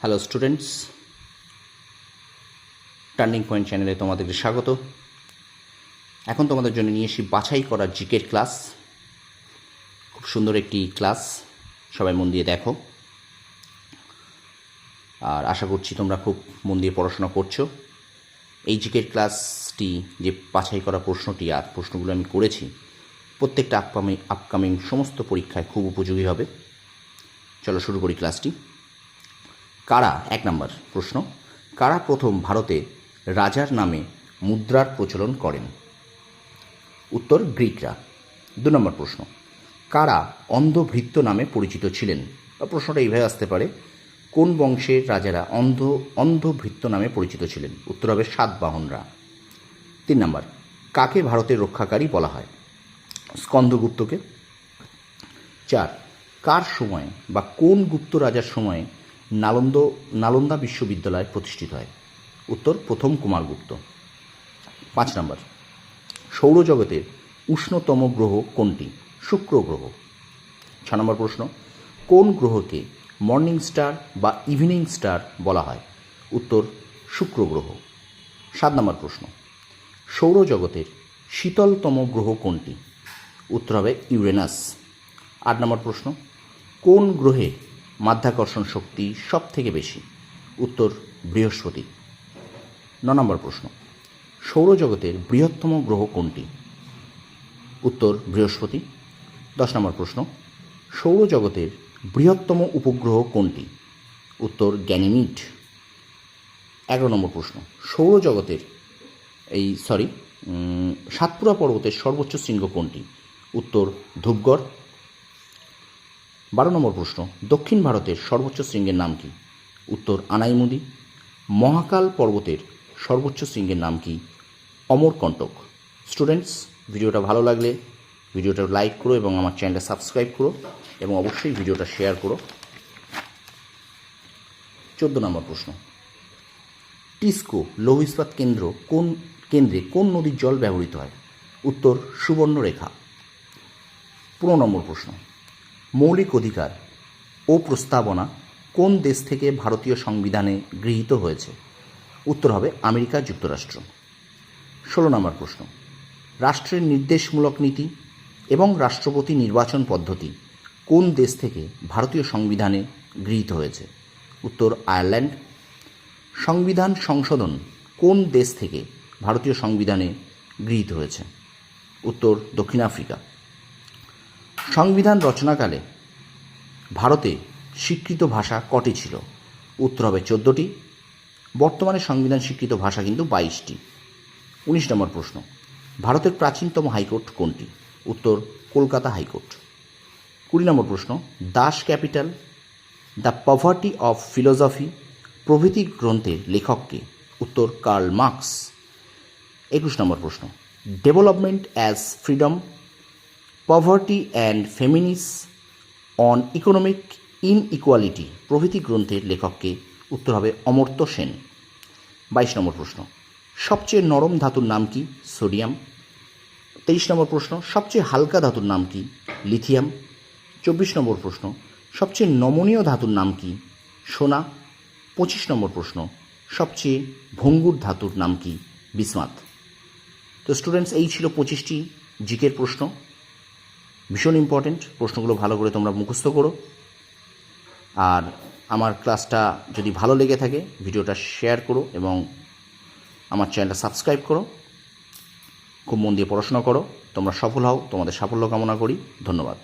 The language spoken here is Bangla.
হ্যালো স্টুডেন্টস টার্নিং পয়েন্ট চ্যানেলে তোমাদেরকে স্বাগত। এখন তোমাদের জন্য নিয়ে এসি বাছাই করা জিকের ক্লাস। খুব সুন্দর একটি ক্লাস। সবাই মন দিয়ে দেখো। আর আশা করছি তোমরা খুব মন দিয়ে পড়াশোনা করছ। এই জিকের ক্লাসটি, যে বাছাই করা প্রশ্নটি আর প্রশ্নগুলো আমি করেছি, প্রত্যেকটা আপকামিং আপকামিং সমস্ত পরীক্ষায় খুব উপযোগী হবে। চলো শুরু করি ক্লাসটি। কারা? এক নম্বর প্রশ্ন। কারা প্রথম ভারতে রাজার নামে মুদ্রার প্রচলন করেন? উত্তর, গ্রিকরা। দু নম্বর প্রশ্ন। কারা অন্ধভৃত্য নামে পরিচিত ছিলেন? প্রশ্নটা এইভাবে আসতে পারে, কোন বংশের রাজারা অন্ধ, অন্ধভৃত্য নামে পরিচিত ছিলেন? উত্তর হবে সাতবাহনরা তিন নম্বর, কাকে ভারতের রক্ষাকারী বলা হয়? স্কন্দগুপ্তকে। চার, কার সময়ে বা কোন গুপ্ত রাজার সময়ে নালন্দ, নালন্দা বিশ্ববিদ্যালয় প্রতিষ্ঠিত হয়। উত্তর, প্রথম কুমারগুপ্ত পাঁচ নম্বর। সৌরজগতের উষ্ণতম গ্রহ কোনটি? শুক্র গ্রহ। ছ নম্বর প্রশ্ন। কোন গ্রহকে মর্নিং স্টার বা ইভিনিং স্টার বলা হয়? উত্তর, শুক্র গ্রহ। সাত নম্বর প্রশ্ন। সৌরজগতের শীতলতম গ্রহ কোনটি? উত্তর হবে ইউরেনাস। আট নম্বর প্রশ্ন। কোন গ্রহে মাধ্যাকর্ষণ শক্তি সব থেকে বেশি? উত্তর, বৃহস্পতি। ন নম্বর প্রশ্ন। সৌরজগতের বৃহত্তম গ্রহ কোনটি? উত্তর, বৃহস্পতি। দশ নম্বর প্রশ্ন। সৌরজগতের বৃহত্তম উপগ্রহ কোনটি? উত্তর, গ্যানিমিড। এগারো নম্বর প্রশ্ন। সৌরজগতের এই সরি সাতপুরা পর্বতের সর্বোচ্চ শৃঙ্গ কোনটি? উত্তর, ধূপগড়। বারো নম্বর প্রশ্ন, দক্ষিণ ভারতের সর্বোচ্চ শৃঙ্গের নাম কি? উত্তর, আনাইমুদি। মহাকাল পর্বতের সর্বোচ্চ শৃঙ্গের নাম কি? অমরকণ্টক স্টুডেন্টস ভিডিওটা ভালো লাগলে ভিডিওটা লাইক করো এবং আমার চ্যানেলটা সাবস্ক্রাইব করো এবং অবশ্যই ভিডিওটা শেয়ার করো। চোদ্দ নম্বর প্রশ্ন, টিস্কো লৌহ ইস্পাত কেন্দ্র কোন কেন্দ্রে কোন নদীর জল ব্যবহৃত হয়? উত্তর, সুবর্ণরেখা। পনেরো নম্বর প্রশ্ন মৌলিক অধিকার ও প্রস্তাবনা কোন দেশ থেকে ভারতীয় সংবিধানে গৃহীত হয়েছে? উত্তর হবে আমেরিকা যুক্তরাষ্ট্র। ষোলো নম্বর প্রশ্ন। রাষ্ট্রের নির্দেশমূলক নীতি এবং রাষ্ট্রপতি নির্বাচন পদ্ধতি কোন দেশ থেকে ভারতীয় সংবিধানে গৃহীত হয়েছে? উত্তর আয়ারল্যান্ড। সংবিধান সংশোধন কোন দেশ থেকে ভারতীয় সংবিধানে গৃহীত হয়েছে? উত্তর দক্ষিণ আফ্রিকা। সংবিধান রচনাকালে ভারতে স্বীকৃত ভাষা কটি ছিল? উত্তর হবে চোদ্দোটি। বর্তমানে সংবিধান স্বীকৃত ভাষা কিন্তু বাইশটি। উনিশ নম্বর প্রশ্ন, ভারতের প্রাচীনতম হাইকোর্ট কোনটি? উত্তর, কলকাতা হাইকোর্ট। কুড়ি নম্বর প্রশ্ন, Das Kapital, the poverty of philosophy, প্রভৃতি গ্রন্থের লেখককে উত্তর, কার্ল মার্কস। একুশ নম্বর প্রশ্ন, development as freedom poverty and famines on economic inequality প্রভৃতি গ্রন্থের লেখককে উত্তর হবে অমর্ত্য সেন। বাইশ নম্বর প্রশ্ন, সবচেয়ে নরম ধাতুর নাম কি? সোডিয়াম। তেইশ নম্বর প্রশ্ন, সবচেয়ে হালকা ধাতুর নাম কি? লিথিয়াম। চব্বিশ নম্বর প্রশ্ন, সবচেয়ে নমনীয় ধাতুর নাম কি? সোনা। পঁচিশ নম্বর প্রশ্ন, সবচেয়ে ভঙ্গুর ধাতুর নাম কি? বিসমাত। তো স্টুডেন্টস এই ছিল পঁচিশটি জিকের প্রশ্ন। ভীষণ ইম্পর্টেন্ট প্রশ্নগুলো ভালো করে তোমরা মুখস্থ করো। আর আমার ক্লাসটা যদি ভালো লেগে থাকে, ভিডিওটা শেয়ার করো এবং আমার চ্যানেলটা সাবস্ক্রাইব করো। খুব মন দিয়ে পড়াশোনা করো, তোমরা সফল হও, তোমাদের সাফল্য কামনা করি, ধন্যবাদ।